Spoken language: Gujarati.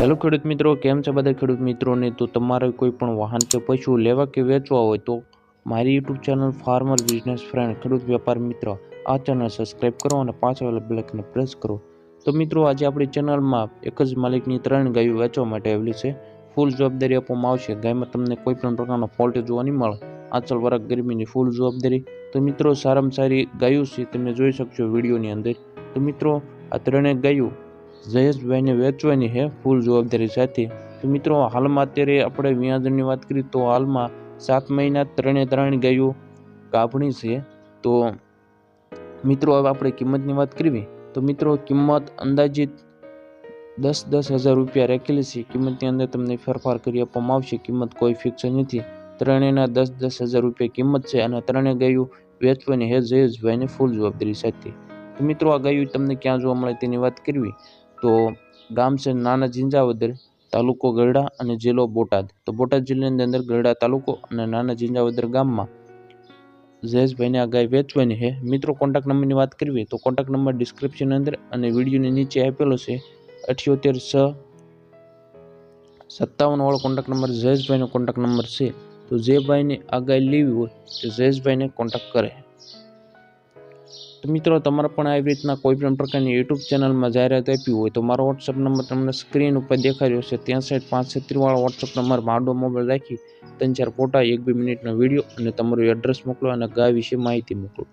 હેલો ખેડૂત મિત્રો, કેમ છે બધા ખેડૂત મિત્રોને? તો તમારે કોઈ પણ વાહન કે પશુ લેવા કે વેચવા હોય તો મારી YouTube channel farmer business friend ખેડૂત વેપાર મિત્ર આ ચેનલ સબસ્ક્રાઈબ કરો અને પાછળ બ્લેકને પ્રેસ કરો. તો મિત્રો, આજે આપણી ચેનલમાં એક જ માલિકની ત્રણ ગાયો વેચવા માટે આવેલી છે. ફૂલ જવાબદારી આપવામાં આવશે. ગાયમાં તમને કોઈ પણ પ્રકારનો ફોલ્ટ જોવા નહીં મળે. આંચલ વરખ ગરમીની ફૂલ જવાબદારી. તો મિત્રો, સારામાં સારી ગાયો છે, તમે જોઈ શકશો વિડીયોની અંદર. તો મિત્રો, આ ત્રણેય ગાયો જયેશભાઈને વેચવાની છે ફૂલ જવાબદારી સાથે. તો મિત્રો, હાલમાં અત્યારે આપણે વ્યાજની વાત કરીએ તો હાલમાં સાત મહિના ત્રણે ત્રણ ગાયો ગાભણી છે. તો મિત્રો, હવે આપણે કિંમતની વાત કરવી. તો મિત્રો, કિંમત અંદાજિત દસ દસ હજાર રૂપિયા રાખેલી છે. કિંમતની અંદર તમને ફેરફાર કરી આપવામાં આવશે. કિંમત કોઈ ફિક્સ નથી. ત્રણેયના દસ દસ હજાર રૂપિયા કિંમત છે અને ત્રણેય ગાયો વેચવાની હે જયેશભાઈને ફૂલ જવાબદારી સાથે. તો મિત્રો, આ ગાયો તમને ક્યાં જોવા મળે તેની વાત કરવી. તો ગામ છે નાના ઝીંઝાવદર તાલુકો ગરડા અને જિલ્લો બોટાદ. તો બોટાદ જિલ્લાની અંદર ગરડા તાલુકો અને નાના ઝીંઝાવદર ગામમાં જયેશભાઈને આ ગાય વેચવાની છે. મિત્રો કોન્ટેક્ટ નંબરની વાત કરવી તો કોન્ટેક્ટ નંબર ડિસ્ક્રિપ્શન અંદર અને વિડીયોની નીચે આપેલો છે. અઠ્યોતેર છ સત્તાવન વાળો કોન્ટેક્ટ નંબર જયેશભાઈનો કોન્ટેક્ટ નંબર છે. તો જે ભાઈને આ ગાય લેવી હોય તો જયેશભાઈને કોન્ટેક્ટ કરે. તો મિત્રો, તમારે પણ આવી રીતના કોઈ પણ પ્રકારની યુટ્યુબ ચેનલમાં જાહેરાત આપી હોય તો મારો વોટ્સઅપ નંબર તમને સ્ક્રીન ઉપર દેખાડ્યો છે. ત્યાં સાઈડ પાંચ છત્રીસવાળો વોટ્સઅપ નંબર માડો મોબાઈલ રાખી ત્રણ ચાર ફોટા, એક બે મિનિટનો વીડિયો અને તમારું એડ્રેસ મોકલો અને ગાય વિશે માહિતી મોકલો.